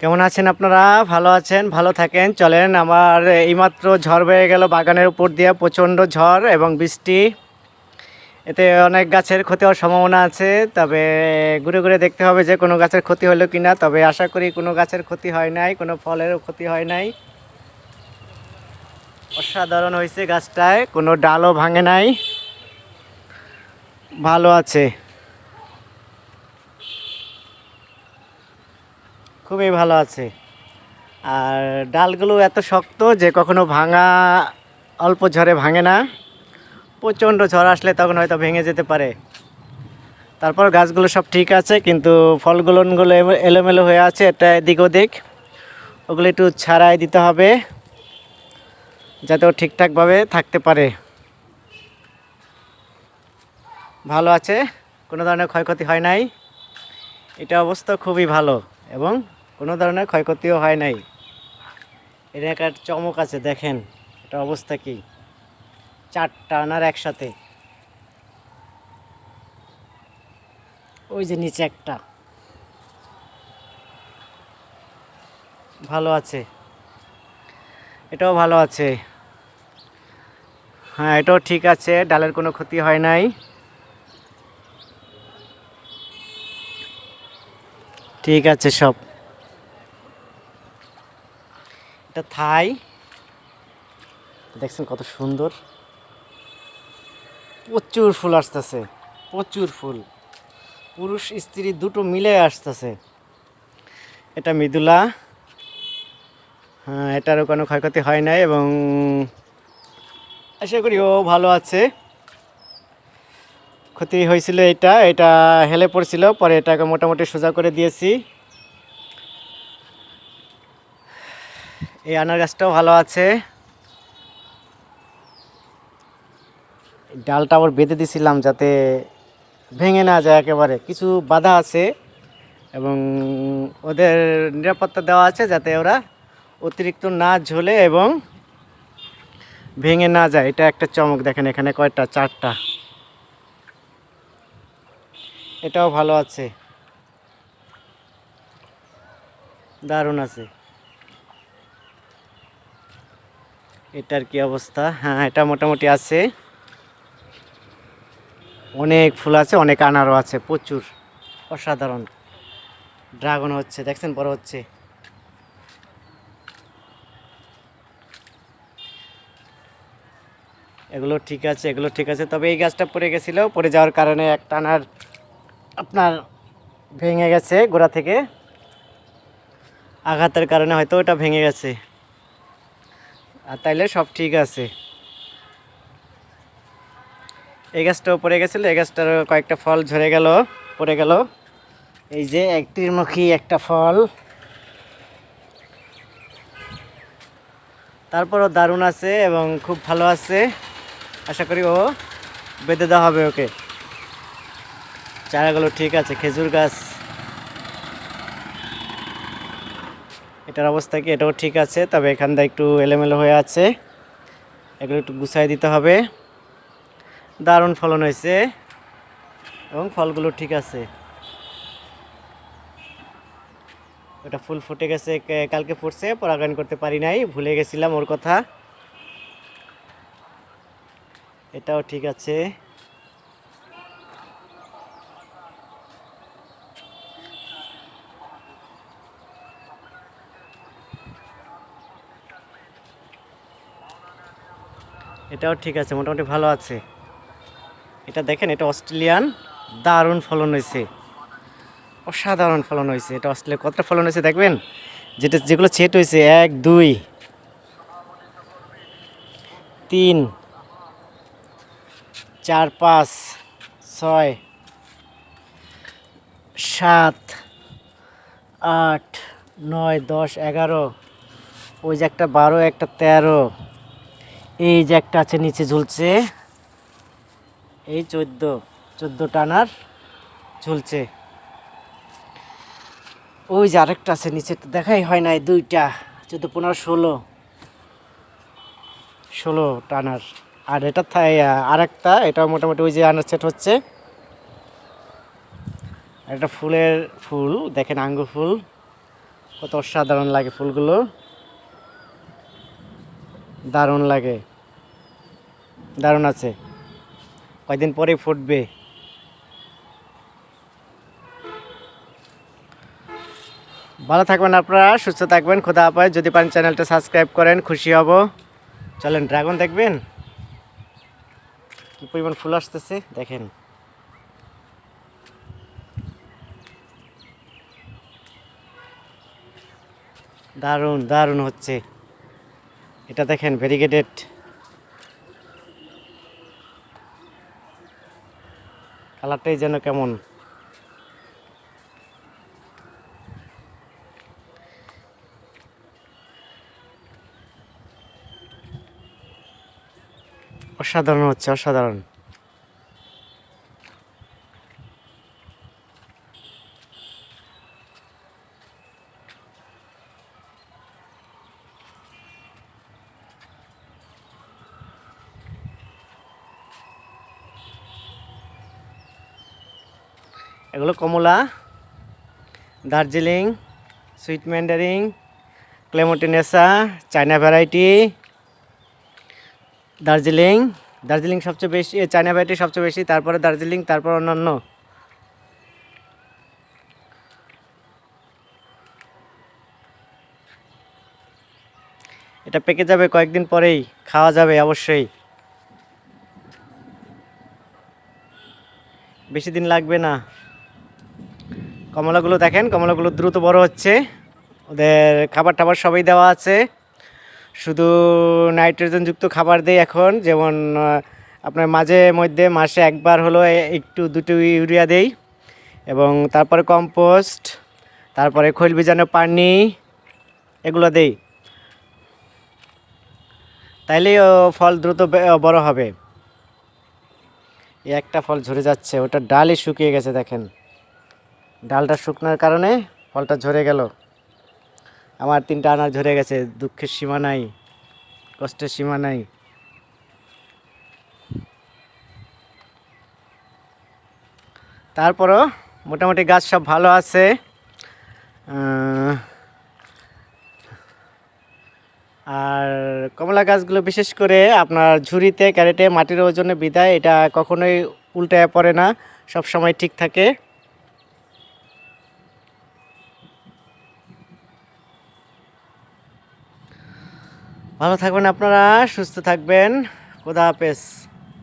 কেমন আছেন আপনারা? ভালো আছেন, ভালো থাকেন। চলেন, আমার এইমাত্র ঝড় বয়ে গেল বাগানের উপর দিয়ে প্রচণ্ড ঝড় এবং বৃষ্টি। এতে অনেক গাছের ক্ষতি হওয়ার সম্ভাবনা আছে, তবে ঘুরে ঘুরে দেখতে হবে যে কোনো গাছের ক্ষতি হলো কি না তবে আশা করি কোনো গাছের ক্ষতি হয় নাই, কোনো ফলেরও ক্ষতি হয় নাই। অসাধারণ হয়েছে গাছটায়, কোনো ডালও ভাঙে নাই। ভালো আছে। খুবই ভালো আছে। আর ডালগুলো এত শক্ত যে কখনো ভাঙা, অল্প ঝড়ে ভাঙে না। প্রচণ্ড ঝড় আসলে তখন হয়তো ভেঙে যেতে পারে। তারপর গাছগুলো সব ঠিক আছে, কিন্তু ফলগুলোগুলো এলো- এলোমেলো হয়ে আছে এটা এদিক ওদিক। ওগুলো একটু ছাড়াই দিতে হবে, যাতে ও ঠিকঠাকভাবে থাকতে পারে। ভালো আছে, কোনো ধরনের ক্ষয়ক্ষতি হয় নাই। এটা অবস্থা খুবই ভালো এবং কোনো ধরনের ক্ষয়ক্ষতিও হয় নাই। এটা একটা চমক আছে, দেখেন, এটা অবস্থা কি? চারটা আনার একসাথে। ওই যে নিচে একটা। ভালো আছে। এটাও ভালো আছে। হ্যাঁ এটাও ঠিক আছে, ডালের কোনো ক্ষতি হয় নাই। ঠিক আছে সব। এটা থাই। দেখছেন কত সুন্দর? প্রচুর ফুল আসতেছে, প্রচুর ফুল। পুরুষ, স্ত্রী দুটো মিলে আসতেছে। এটা মৃদুলা। হ্যাঁ এটারও কোনো ক্ষয়ক্ষতি হয় নাই এবং আশা করি ও ভালো আছে। ক্ষতি হয়েছিল এটা এটা হেলে পড়ছিল, পরে এটাকে মোটামুটি সোজা করে দিয়েছি। এই আনার গাছটাও ভালো আছে। ডালটা আবার বেঁধে দিছিলাম যাতে ভেঙে না যায় একেবারে। কিছু বাধা আছে এবং ওদের নিরাপত্তা দেওয়া আছে যাতে ওরা অতিরিক্ত না ঝোলে এবং ভেঙে না যায়। এটা একটা চমক দেখেন এখানে কয়টা? চারটা। এটাও ভালো আছে। দারুণ আছে। এটার কি অবস্থা? হ্যাঁ এটা মোটামুটি আছে। অনেক ফুল আছে, অনেক আনারও আছে, প্রচুর। অসাধারণ। ড্রাগন হচ্ছে, দেখছেন, বড় হচ্ছে। এগুলো ঠিক আছে, এগুলো ঠিক আছে। তবে এই গাছটা পড়ে গেছিল, পড়ে যাওয়ার কারণে একটা আনার আপনার ভেঙে গেছে গোড়া থেকে। আঘাতের কারণে হয়তো ওটা ভেঙে গেছে। আর তাইলে সব ঠিক আছে। এই গাছটাও পড়ে গেছিল, এই গাছটার কয়েকটা ফল ঝরে গেল, পড়ে গেল। এই যে এক ত্রিমুখী একটা ফল। তারপরও দারুণ আছে এবং খুব ভালো আছে। আশা করি ও বেঁধে দেওয়া হবে ওকে। চারাগুলো ঠিক আছে, খেজুর গাছ। এটার অবস্থা কি? এটাও ঠিক আছে, তবে এখানটা একটু এলোমেলো হয়ে আছে। এগুলো একটু গুছাই দিতে হবে। দারুণ ফলন হয়েছে এবং ফলগুলো ঠিক আছে। ওটা ফুল ফুটে গেছে কালকে ফুটছে, পরাগায়ন করতে পারি নাই, ভুলে গেছিলাম ওর কথা। এটাও ঠিক আছে। এটাও ঠিক আছে, মোটামুটি ভালো আছে। এটা দেখেন, এটা অস্ট্রেলিয়ান, দারুণ ফলন হয়েছে। অসাধারণ ফলন হয়েছে, এটা অস্ট্রেলিয়া কতটা ফলন হয়েছে দেখবেন? যেটা, যেগুলো ছেট হয়েছে, এক, দুই, তিন, চার, পাঁচ, ছয়, সাত, আট, নয়, দশ, এগারো, ওই যে একটা বারো, একটা তেরো এই যে একটা আছে, নিচে ঝুলছে। এই চোদ্দ, চোদ্দ টানার ঝুলছে। ওই যে আরেকটা আছে, নিচে তো দেখাই হয় নাই, দুইটা, চোদ্দ, পনেরো, ষোলো। ষোলো টানার। আর এটা আরেকটা এটা মোটামুটি ওই যে আনার সেট হচ্ছে। একটা ফুলের ফুল, দেখেন আঙ্গুর ফুল, কত অসাধারণ লাগে ফুলগুলো। দারুণ লাগে। দারুণ আছে। কয়দিন পরে ফুটবে। ভালো থাকবেন আপনারা, সুস্থ থাকবেন, খোদা হাফেজ। যদি পারেন চ্যানেলটা সাবস্ক্রাইব করেন, খুশি হব। চলেন, ড্রাগন দেখবেন। কি পরিমাণ ফুল আসতেছে, দেখেন। দারুণ দারুণ হচ্ছে। এটা দেখেন ভেরিগেটেড কালারটাই যেন কেমন। অসাধারণ হচ্ছে অসাধারণ। এগুলো কমলা, দার্জিলিং, সুইট ম্যান্ডারিং ক্লেমোটিনেসা, চায়না ভ্যারাইটি, দার্জিলিং। দার্জিলিং সবচেয়ে বেশি চায়না ভ্যারাইটি সবচেয়ে বেশি, তারপরে দার্জিলিং, তারপর অন্যান্য। এটা পেকে যাবে কয়েকদিন পরেই, খাওয়া যাবে অবশ্যই। বেশি দিন লাগবে না। কমলাগুলো দেখেন, কমলাগুলো দ্রুত বড় হচ্ছে। ওদের খাবার টাবার সবই দেওয়া আছে। শুধু নাইট্রোজেনযুক্ত খাবার দেই এখন, যেমন আপনার মাঝে মধ্যে মাসে একবার হলো একটু দুটো ইউরিয়া দেই। এবং তারপরে কম্পোস্ট, তারপরে খৈল বীজানো পানি, এগুলো দেই। তাইলেই ফল দ্রুত বড় হবে। একটা ফল ঝরে যাচ্ছে, ওটা ডালই শুকিয়ে গেছে, দেখেন। ডালটা শুকনোর কারণে ফলটা ঝরে গেল। আমার তিনটা আনার ঝরে গেছে, দুঃখের সীমা নাই, কষ্টের সীমা নাই। তারপরও মোটামুটি গাছ সব ভালো আছে। আর কমলা গাছগুলো বিশেষ করে আপনার ঝুড়িতে, ক্যারেটে, মাটির ওজনে বিদায়, এটা কখনোই উল্টায় পড়ে না সব সময় ঠিক থাকে। ভালো থাকবেন আপনারা সুস্থ থাকবেন। খোদা হাফেজ।